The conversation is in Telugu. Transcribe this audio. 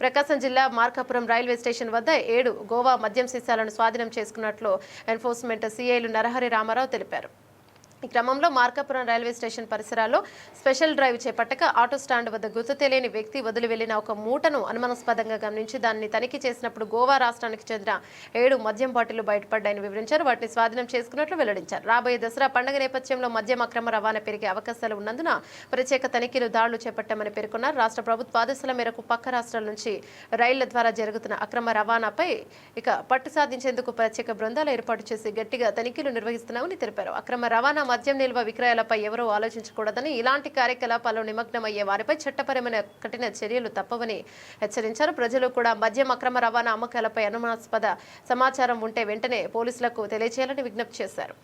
ప్రకాశం జిల్లా మార్కాపురం రైల్వే స్టేషన్ వద్ద ఏడు గోవా మద్యం సీసాలను స్వాధీనం చేసుకున్నట్లు ఎన్ఫోర్స్మెంట్ సీఐలు నరహరి రామారావు తెలిపారు. ఈ క్రమంలో మార్కాపురం రైల్వే స్టేషన్ పరిసరాల్లో స్పెషల్ డ్రైవ్ చేపట్టక ఆటో స్టాండ్ వద్ద గుర్తు తెలియని వ్యక్తి వదిలి వెళ్ళిన ఒక మూటను అనుమానాస్పదంగా గమనించి దాన్ని తనిఖీ చేసినప్పుడు గోవా రాష్ట్రానికి చెందిన ఏడు మద్యం బాటిళ్ళు బయటపడ్డాయని వివరించారు. వాటిని స్వాధీనం చేసుకున్నట్లు వెల్లడించారు. రాబోయే దసరా పండుగ నేపథ్యంలో మద్యం అక్రమ రవాణా పెరిగే అవకాశాలు ఉన్నందున ప్రత్యేక తనిఖీలు దాడులు చేపట్టామని పేర్కొన్నారు. రాష్ట్ర ప్రభుత్వ ఆదేశాల మేరకు పక్క రాష్ట్రాల నుంచి రైళ్ళ ద్వారా జరుగుతున్న అక్రమ రవాణాపై ఇక పట్టు సాధించేందుకు ప్రత్యేక బృందాలు ఏర్పాటు చేసి గట్టిగా తనిఖీలు నిర్వహిస్తున్నామని తెలిపారు. అక్రమ రవాణా మద్యం నిల్వ విక్రయాలపై ఎవరూ ఆలోచించకూడదని ఇలాంటి కార్యకలాపాల్లో నిమగ్నమయ్యే వారిపై చట్టపరమైన కఠిన చర్యలు తప్పవని హెచ్చరించారు. ప్రజలు కూడా మద్యం అక్రమ రవాణా అమ్మకాలపై అనుమానాస్పద సమాచారం ఉంటే వెంటనే పోలీసులకు తెలియజేయాలని విజ్ఞప్తి చేశారు.